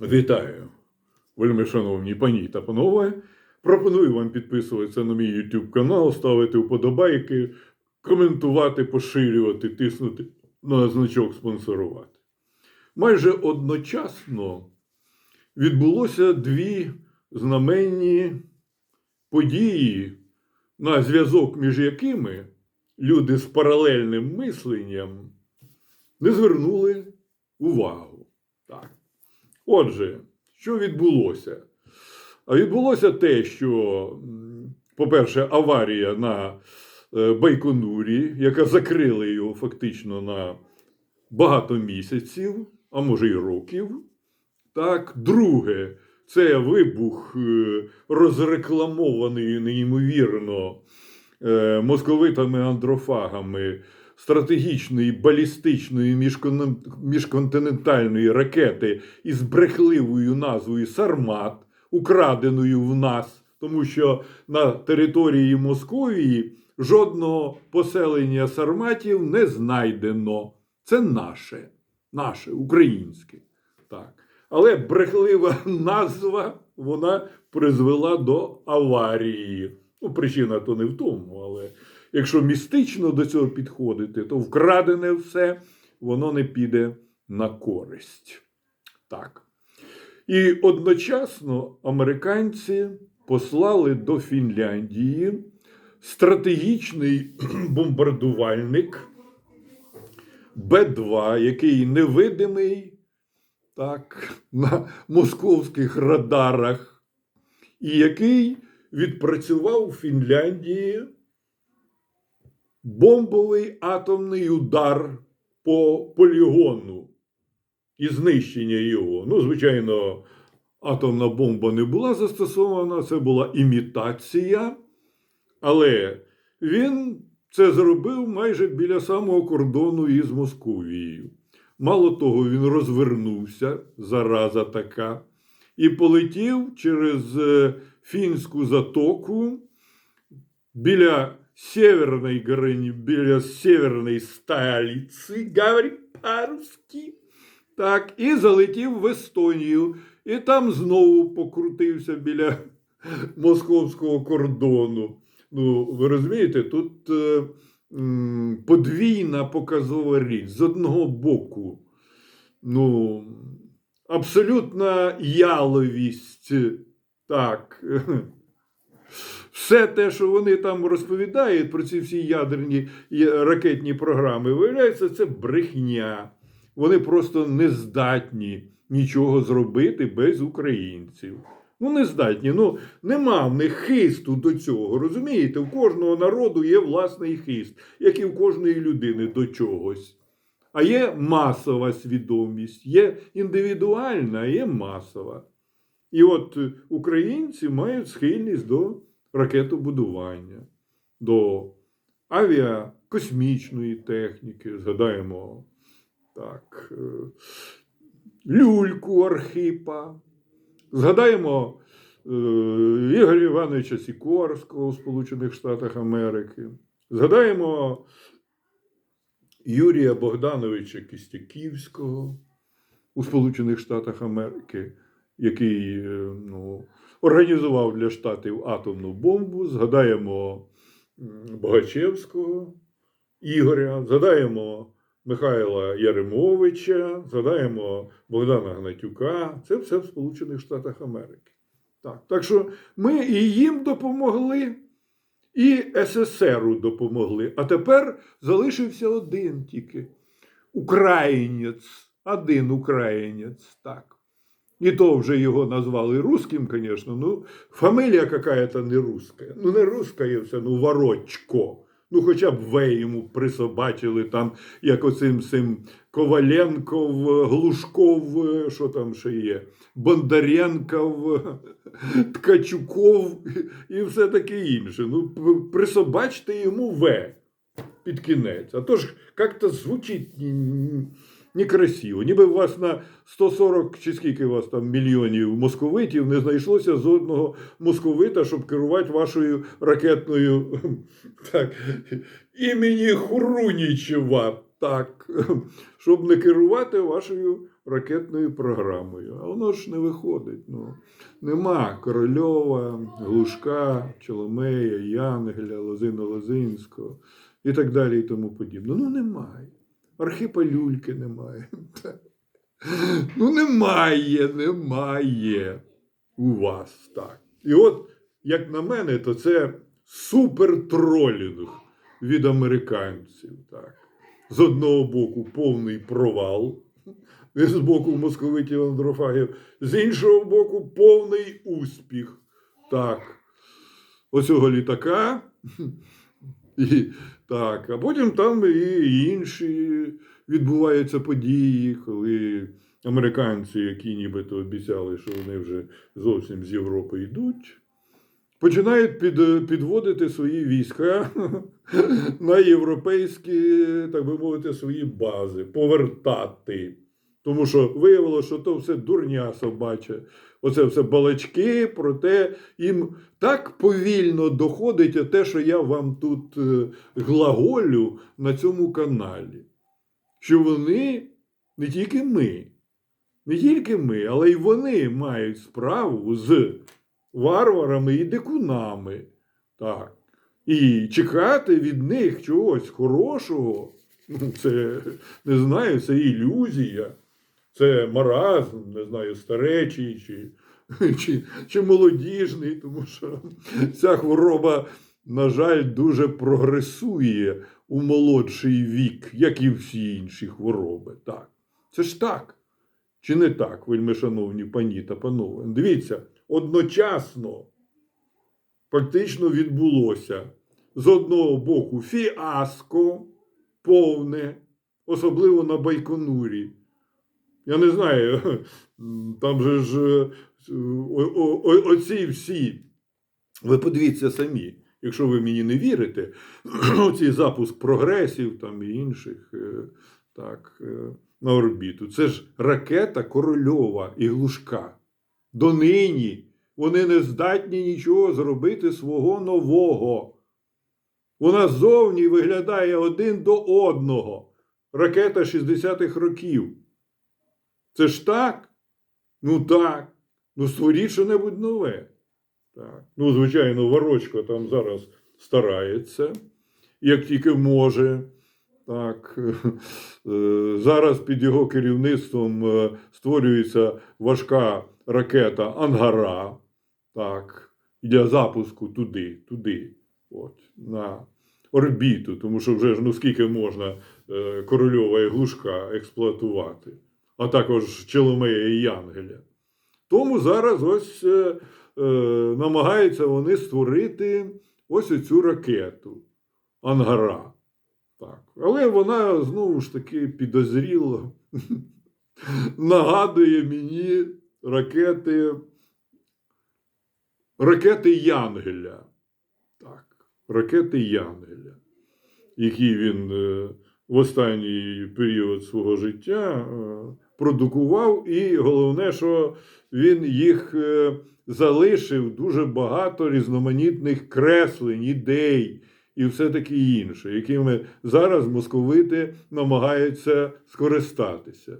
Вітаю, вельми шановні пані та панове. Пропоную вам підписуватися на мій YouTube канал, ставити вподобайки, коментувати, поширювати, тиснути на значок спонсорувати. Майже одночасно відбулося дві знаменні події, на зв'язок між якими люди з паралельним мисленням не звернули увагу. Отже, що відбулося? А відбулося те, що, по-перше, аварія на е, Байконурі, яка закрила його фактично на багато місяців, а може й років. Так, друге, це вибух е, розрекламований неймовірно е, московитами-андрофагами стратегічної балістичної міжконтинентальної ракети із брехливою назвою Сармат, украденою в нас, тому що на території Московії жодного поселення сарматів не знайдено. Це наше, наше, українське. Так. Але брехлива назва вона призвела до аварії. Ну, причина то не в тому, але якщо містично до цього підходити, то вкрадене все, воно не піде на користь. Так. І одночасно американці послали до Фінляндії стратегічний бомбардувальник Б-2, який невидимий так, на московських радарах, і який відпрацював у Фінляндії бомбовий атомний удар по полігону і знищення його. Ну, звичайно, атомна бомба не була застосована, це була імітація, але він це зробив майже біля самого кордону із Московією. Мало того, він розвернувся, зараза така, і полетів через е, фінську затоку біля Северної гори, біля Северної столиці, по-русски. Так, і залетів в Естонію, і там знову покрутився біля московського кордону. Ну, ви розумієте, тут е, м, подвійна показова річ. З одного боку, ну, абсолютна яловість. Так. Все те, що вони там розповідають про ці всі ядерні ракетні програми, виявляється, це брехня. Вони просто не здатні нічого зробити без українців. Ну, не здатні. Ну, нема в них хисту до цього. Розумієте, у кожного народу є власний хист, як і в кожної людини до чогось. А є масова свідомість, є індивідуальна, є масова. І от українці мають схильність до ракетобудування, до авіакосмічної техніки. Згадаємо так, е, люльку Архипа. Згадаємо е, Ігоря Івановича Сікорського у Сполучених Штатах Америки. Згадаємо Юрія Богдановича Кістяківського у Сполучених Штатах Америки, який е, ну, організував для штатів атомну бомбу. Згадаємо Богачевського Ігоря, згадаємо Михайла Яремовича, згадаємо Богдана Гнатюка. Це все в Сполучених Штатах Америки. Так, так що ми і їм допомогли, і СССРу допомогли. А тепер залишився один тільки українець, один українець. Так. І то вже його назвали русским, звісно. Ну, фамилія какая-то не руська. Ну, не руська є все, ну, ворочко. Ну, хоча б В йому присобачили там, як оцим цим Коваленков, Глушков, що там ще є, Бондаренков, Ткачуков і все таке інше. Ну, присобачте йому В під кінець. А то ж як-то звучить некрасиво. Ніби у вас на 140 чи скільки у вас там мільйонів московитів не знайшлося жодного московита, щоб керувати вашою ракетною так, імені Хрунічева. Так, щоб не керувати вашою ракетною програмою. А воно ж не виходить. Ну, нема Корольова, Глушка, Чоломея, Янгеля, Лозина Лозинського і так далі, і тому подібне. Ну, немає. Архипа Люльки немає. Ну, немає, немає у вас так. І от, як на мене, то це супертролінг від американців. Так. З одного боку, повний провал, з боку московитів Андрофагів, з іншого боку, повний успіх. Так. Оцього літака. І, так, а потім там і інші відбуваються події, коли американці, які нібито обіцяли, що вони вже зовсім з Європи йдуть, починають під, підводити свої війська на європейські, так би мовити, свої бази, повертати. Тому що виявилося, що то все дурня собача. Оце все балачки, проте їм так повільно доходить те, що я вам тут е, глаголю на цьому каналі. Що вони, не тільки ми, не тільки ми, але й вони мають справу з варварами і дикунами. Так. І чекати від них чогось хорошого, ну, це не знаю, це ілюзія. Це маразм, не знаю, старечий чи, чи, чи молодіжний, тому що ця хвороба, на жаль, дуже прогресує у молодший вік, як і всі інші хвороби. Так. Це ж так. Чи не так, вельми шановні пані та панове? Дивіться, одночасно фактично відбулося з одного боку фіаско повне, особливо на Байконурі. Я не знаю, там же ж е, оці всі. Ви подивіться самі, якщо ви мені не вірите, оцей запуск прогресів там і інших е, так, е, на орбіту. Це ж ракета Корольова і Глушка. Донині вони не здатні нічого зробити свого нового. Вона зовні виглядає один до одного. Ракета 60-х років. Це ж так? Ну так. Ну створіть що-небудь нове. Так. Ну, звичайно, Ворочко там зараз старається, як тільки може. Так. Е, Зараз під його керівництвом е, створюється важка ракета Ангара. Так. Для запуску туди, туди. От, на орбіту, тому що вже ж ну скільки можна е, Корольова і Глушка експлуатувати а також Челомея і Янгеля. Тому зараз ось е, е, намагаються вони створити ось оцю ракету Ангара. Так. Але вона знову ж таки підозріло нагадує мені ракети, ракети Янгеля. Так, ракети Янгеля, які він е, в останній період свого життя е, продукував, і головне, що він їх е, залишив дуже багато різноманітних креслень, ідей і все таке інше, якими зараз московити намагаються скористатися.